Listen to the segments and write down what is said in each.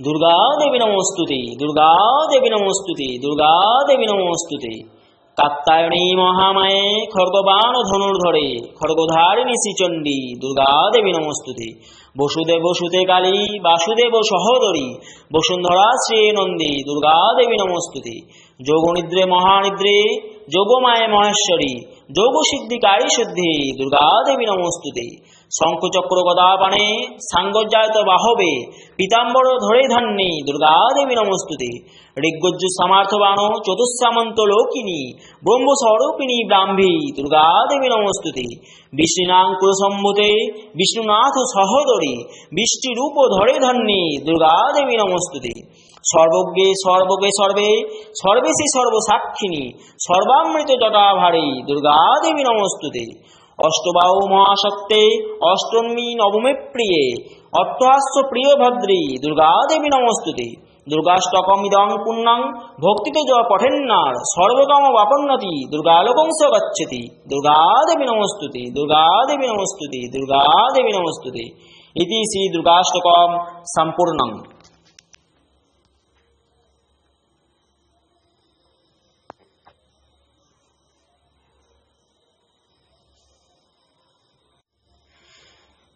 দুর্গা দেবী নমস্তুতি দুর্গা দেবী নমস্তুতি দুর্গা দেবী নমস্তুতি কাত্তায়ণী মহামায়ে খড়গবাণ ধনুর্ধরে খড়গধারিণী শ্রীচণ্ডী দুর্গা দেবী নমস্তুতি বসুদেব সুতে কালী, বাসুদেব সহোদরী, বসুন্ধরা শ্রী নন্দী দুর্গা দেবী নমস্তুতি। যোগনিদ্রে মহানিদ্রে, যোগমায়ে মহেশ্বরী যোগ সিদ্ধিকারী শুদ্ধি দুর্গা দেবী নমস্তুতি। শঙ্খচক্র গদাপানে সাঙ্গজ্জায়ত বাহবে, পীতাম্বর ধরে ধান্যে, দুর্গা দেবী নমস্তুতি। ঋগ্গজ্জু সামার্থবাণ চতুস্সামন্ত লোকিনী, ব্রহ্মস্বরূপিণী ব্রাহ্মী, দুর্গা দেবী নমস্তুতি। বিষ্ণুনাঙ্কুর সম্ভুতে বিষ্ণুনাথ সহোদরী বৃষ্টিরূপ ধরে ধান্যে দুর্গা দেবী নমস্তুতি। সর্বজ্ঞে সর্বজ্ঞে সর্বে, সর্বেশি সর্বসাক্ষিণী, সর্বামৃত জটাভারী দুর্গা দেবী নমস্তুতে। অষ্টবাহু মহাশক্তে অষ্টমী নবমে প্রিয়ে অট্টহাস্য প্রিয় ভদ্রী দুর্গা দেবী নমস্তুতে। দুর্গাষ্টকমিদং পুণ্যং ভক্তিতে য পঠেন্নার সর্বতম বাপন্নতি দুর্গালোকংস গচ্ছতি। দুর্গা দেবী নমস্তুতি দুর্গা দেবী নমস্তুতি দুর্গা দেবী নমস্তুতি। ইতি শ্রী দুর্গাষ্টকম সম্পূর্ণম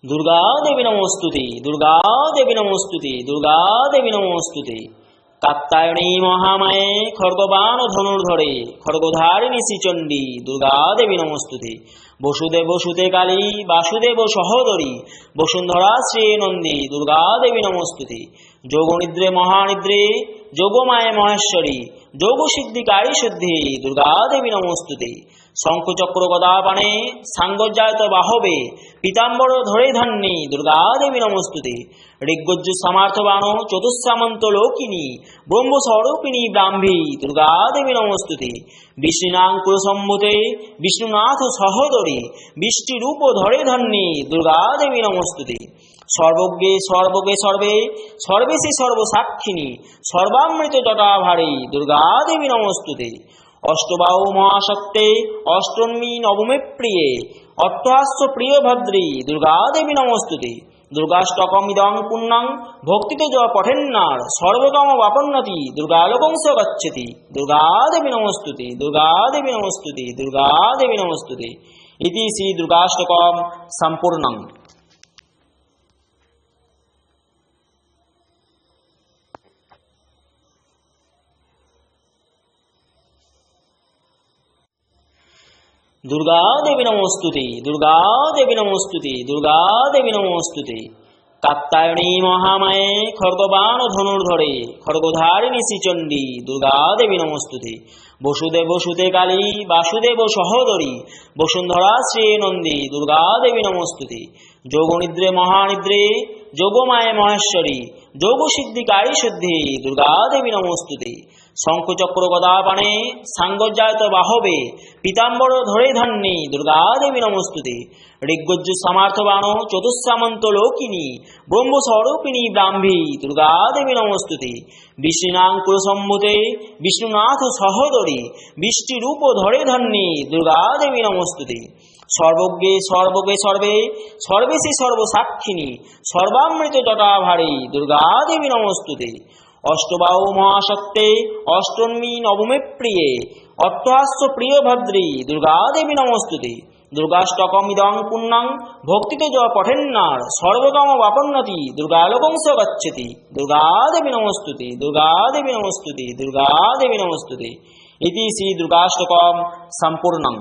দুর্গা দেবী নমস্তুতি দুর্গা দেবী নমস্তুতি দুর্গা দেবী নমস্তুতি কাত্তায়ণী মহামায়ে ধনুর ধনুর্ধরে খড়গধারিণী শ্রীচণ্ডী দুর্গা দেবী নমস্তুতি বসুদেব সুতে কালী বাসুদেব সহোদরী, বসুন্ধরা শ্রী নন্দী দুর্গা দেবী নমস্তুতি। যোগনিদ্রে মহানিদ্রে, যোগমায়ে মহেশ্বরী যোগ সিদ্ধিকারী শুদ্ধি দুর্গা দেবী নমস্তুতি। শঙ্খচক্র গদাপানে সাঙ্গজ্জায়ত বাহবে, পীতাম্বর ধরে ধান্যে, দুর্গা দেবী নমস্তুতি। ঋগ্গজ্জু সামার্থবাণ চতুস্সামন্ত লোকিনী, ব্রহ্মস্বরূপিণী ব্রাহ্মী, দুর্গা দেবী নমস্তুতি। বিষ্ণুনাঙ্কুর সম্ভুতে বিষ্ণুনাথ সহোদরী বৃষ্টিরূপ ধরে ধান্যে। দুর্গা দেবী নমস্তুতি। সর্বজ্ঞে সর্বজ্ঞে সর্বে, সর্বেশী সর্বসাক্ষিণী, সর্বামৃত জটাভারী দুর্গা দেবী নমস্তুতে। অষ্টবাহু মহাশক্তে অষ্টমী নবমে প্রিয়ে অট্টহাস্য প্রিয় ভদ্রী দুর্গা দেবী নমস্তুতি। দুর্গাষ্টকমিদং পুণ্যং, ভক্তিতে য পঠেন্নার, সর্বতম বাপন্নতি দুর্গালোকংস গচ্ছতি। দুর্গা দেবী নমস্তুতি, দুর্গা দেবী নমস্তুতি, দুর্গা দেবী নমস্তুতি। ইতি শ্রী দুর্গাষ্টকম সম্পূর্ণম দুর্গা দেবী নমস্তুতি দুর্গা দেবী নমস্তুতি কাত্তায়ণী মহামায়ে খড়গবাণ ধনুর্ধরে খড়গধারিণী শ্রীচণ্ডী দুর্গা দেবী নমস্তুতি। বসুদেব সুতে কালী, বাসুদেব সহোদরী, বসুন্ধরা শ্রী নন্দী দুর্গা দেবী নমস্তুতি। যোগনিদ্রে মহানিদ্রে, যোগমায়ে মহেশ্বরী যোগ সিদ্ধিকারী শুদ্ধি দুর্গা দেবী নমস্তুতি। শঙ্খচক্র গদাপানে সাঙ্গজ্জায়ত বাহবে, পীতাম্বর ধরে ধান্যে দুর্গা দেবী নমস্তুতি। ঋগ্গজ্জু সামার্থবাণ চতুস্সামন্ত লোকিনী, ব্রহ্মস্বরূপিণী ব্রাহ্মী দুর্গা দেবী নমস্তুতি। বিষ্ণুনাঙ্কুর সম্ভুতে বিষ্ণুনাথ সহোদরী বৃষ্টিরূপ ধরে ধান্যে দুর্গা দেবী নমস্তুতি। সর্বজ্ঞে সর্বজ্ঞে সর্বে, সর্বেশী সর্বসাক্ষিণী, সর্বামৃত জটাভারী দুর্গা দেবী নমস্তুতে। অষ্টবাহু মহাশক্তে অষ্টমী নবমে প্রিয়ে। অট্টহাস্য প্রিয় ভদ্রী দুর্গা দেবী নমস্তুতি। দুর্গাষ্টকমিদং পুণ্যং, ভক্তিতে য পঠেন্নার, সর্বতম বাপন্নতি দুর্গালোকংস গচ্ছতি। দুর্গা দেবী নমস্তুতি দুর্গা দেবী নমস্তুতি দুর্গা দেবী নমস্তুতি। ইতি শ্রী দুর্গাষ্টকম সম্পূর্ণম